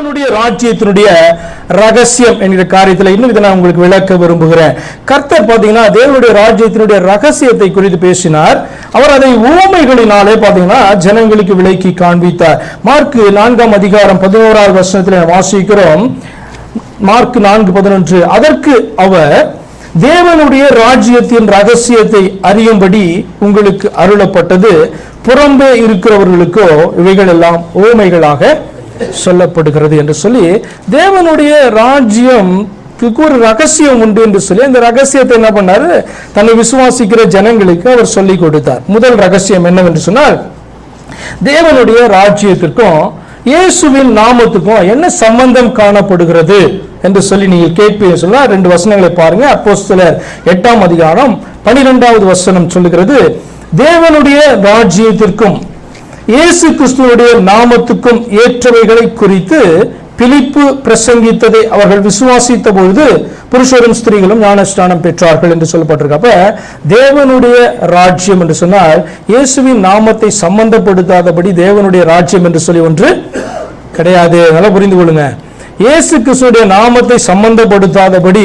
தேவனுடைய ராஜ்யத்தினுடைய ரகசியம் என்கிற காரியத்தில் இன்னும் இதை நான் உங்களுக்கு விளக்க விரும்புகிறேன். கர்த்தர் பார்த்தீங்கன்னா தேவனுடைய ராஜ்யத்தினுடைய ரகசியத்தை குறித்து பேசினார். அவர் அதை உவமைகளினாலே பார்த்தீங்கன்னா ஜனங்களுக்கு விலக்கி காண்பித்தார். மார்க்கு நான்காம் அதிகாரம் பதினோராவது வருஷத்தில் வாசிக்கிறோம். மார்க் நான்கு பதினொன்று. அதற்கு அவர் தேவனுடைய ராஜ்யத்தின் ரகசியத்தை அறியும்படி உங்களுக்கு அருளப்பட்டது. புறம்பே இருக்கிறவர்களுக்கோ இவைகள் எல்லாம் ஓமைகளாக சொல்லப்படுகிறது என்று சொல்லி தேவனுடைய ராஜ்யம் ஒரு ரகசியம் உண்டு என்று சொல்லி அந்த ரகசியத்தை என்ன பண்ணாரு? தன்னை விசுவாசிக்கிற ஜனங்களுக்கு அவர் சொல்லி கொடுத்தார். முதல் ரகசியம் என்னவென்று சொன்னால் தேவனுடைய ராஜ்யத்திற்கும் இயேசுவின் நாமத்துக்கும் என்ன சம்பந்தம் காணப்படுகிறது என்று சொல்லி நீங்கள் கேட்பீங்க. சொன்னால் ரெண்டு வசனங்களை பாருங்க. அப்போ எட்டாம் அதிகாரம் பனிரெண்டாவது வசனம் சொல்லுகிறது தேவனுடைய ராஜ்யத்திற்கும் இயேசு கிறிஸ்துவனுடைய நாமத்துக்கும் ஏற்றவைகளை குறித்து பிலிப்பு பிரசங்கித்ததை அவர்கள் விசுவாசித்த பொழுது புருஷரும் ஸ்திரீகளும் ஞானஸ்நானம் பெற்றார்கள் என்று சொல்லப்பட்டிருக்கு. அப்ப தேவனுடைய ராஜ்யம் என்று சொன்னால் இயேசுவின் நாமத்தை சம்பந்தப்படுத்தாதபடி தேவனுடைய ராஜ்யம் என்று சொல்லி ஒன்று கிடையாது. நல்லா புரிந்து கொள்ளுங்க. இயேசு கிறிஸ்துடைய நாமத்தை சம்பந்தப்படுத்தாதபடி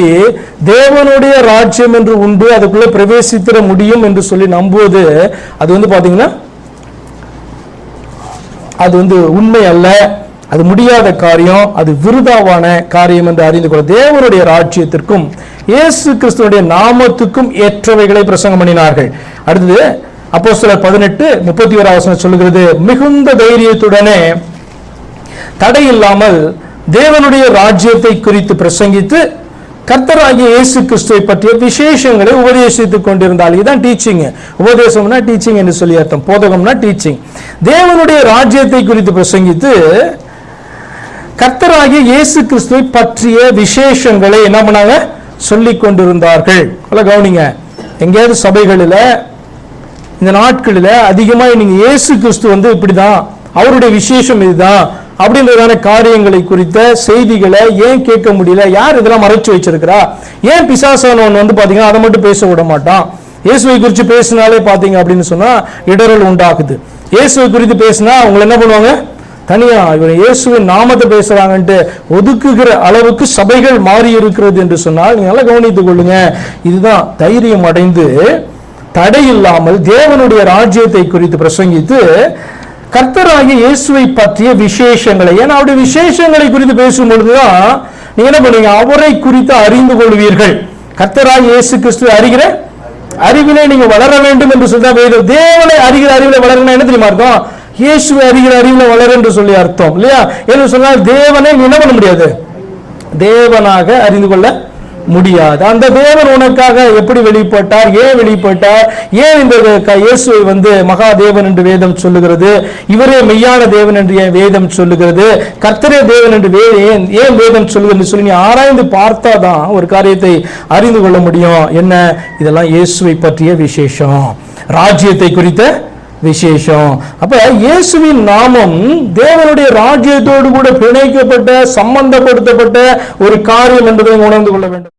தேவனுடைய ராஜ்யம் என்று உண்டு அதுக்குள்ள பிரவேசித்திட முடியும் என்று சொல்லி நம்புவது அது வந்து பாத்தீங்கன்னா அது வந்து உண்மை அல்ல. அது முடியாத காரியம் அது விருதாவான காரியம் என்று அறிந்து கொள்ள தேவனுடைய ராஜ்யத்திற்கும் இயேசு கிறிஸ்துவனுடைய நாமத்துக்கும் ஏற்றவைகளை பிரசங்கம் பண்ணினார்கள். அடுத்தது அப்போ சிலர் பதினெட்டு முப்பத்தி ஓராவசனம் சொல்லுகிறது மிகுந்த தைரியத்துடனே தடையில்லாமல் தேவனுடைய ராஜ்யத்தை குறித்து பிரசங்கித்து கர்த்தராகிய இயேசு கிறிஸ்துவை பற்றிய விசேஷங்களை உபதேசித்துக் கொண்டிருந்தால் இதுதான் டீச்சிங் உபதேசம்னா டீச்சிங் என்று சொல்லி அர்த்தம். போதகம்னா டீச்சிங் தேவனுடைய ராஜ்யத்தை குறித்து பிரசங்கித்து கர்த்தராகிய இயேசு கிறிஸ்துவை பற்றிய விசேஷங்களை என்ன பண்ணாங்க? சொல்லி கொண்டிருந்தார்கள். அல்ல கவனிங்க. எங்கேயாவது சபைகளில் இந்த நாட்களில் அதிகமாக நீங்கள் இயேசு கிறிஸ்து வந்து இப்படிதான் அவருடைய விசேஷம் இதுதான் அப்படின்றதான காரியங்களை குறித்த செய்திகளை ஏன் கேட்க முடியல? யார் இதெல்லாம் மறைச்சு வச்சிருக்கிறா? ஏன் பிசாசானவன் வந்து பாத்தீங்கன்னா அதை மட்டும் பேச விட மாட்டான். இயேசுவை குறித்து பேசினாலே பாத்தீங்க அப்படின்னு சொன்னா இடரல் உண்டாகுது. இயேசுவை குறித்து பேசினா அவங்க என்ன பண்ணுவாங்க? தனியா இவர் இயேசுவின் நாமத்தை பேசுறாங்கன்ட்டு ஒதுக்குகிற அளவுக்கு சபைகள் மாறி இருக்கிறது என்று சொன்னால் நீங்க நல்லா கவனித்துக் கொள்ளுங்க. இதுதான் தைரியம் அடைந்து தடை இல்லாமல் தேவனுடைய ராஜ்யத்தை குறித்து பிரசங்கித்து கர்த்தராகிய இயேசுவை பற்றிய விசேஷங்களை ஏன்னா அவருடைய விசேஷங்களை குறித்து பேசும் பொழுதுதான் நீங்க என்ன பண்ணுவீங்க? அவரை குறித்து அறிந்து கொள்வீர்கள். கர்த்தராகிய இயேசு கிறிஸ்துவை அறிகிற அறிவிலே நீங்க வளர வேண்டும் என்று சொல்ற வேதம். தேவனை அறிகிற அறிவில வளரணும் என்ன தெரியுமா அர்த்தம்? இயேசுவை அறிகிற அறிவில வளர என்று சொல்லி அர்த்தம் இல்லையா? என்று சொன்னால் தேவனை என்ன பண்ண முடியாது? தேவனாக அறிந்து கொள்ள முடியாது. அந்த தேவன் உனக்காக எப்படி வெளிப்பட்டார்? ஏன் வெளிப்பட்டார்? ஏன் இந்த இயேசுவை வந்து மகாதேவன் என்று வேதம் சொல்லுகிறது? இவரே மெய்யான தேவன் என்று ஏன் வேதம் சொல்லுகிறது? கர்த்தரே தேவன் என்று வே ஏன் ஏன் வேதம் சொல்லுகிறது சொல்லி நீ ஆராய்ந்து பார்த்தா தான் ஒரு காரியத்தை அறிந்து கொள்ள முடியும். என்ன? இதெல்லாம் இயேசுவை பற்றிய விசேஷம். ராஜ்யத்தை குறித்த விசேஷம். அப்ப இயேசுவின் நாமம் தேவனுடைய ராஜ்யத்தோடு கூட பிணைக்கப்பட்ட சம்பந்தப்படுத்தப்பட்ட ஒரு காரியம் என்பதை உணர்ந்து கொள்ள வேண்டும்.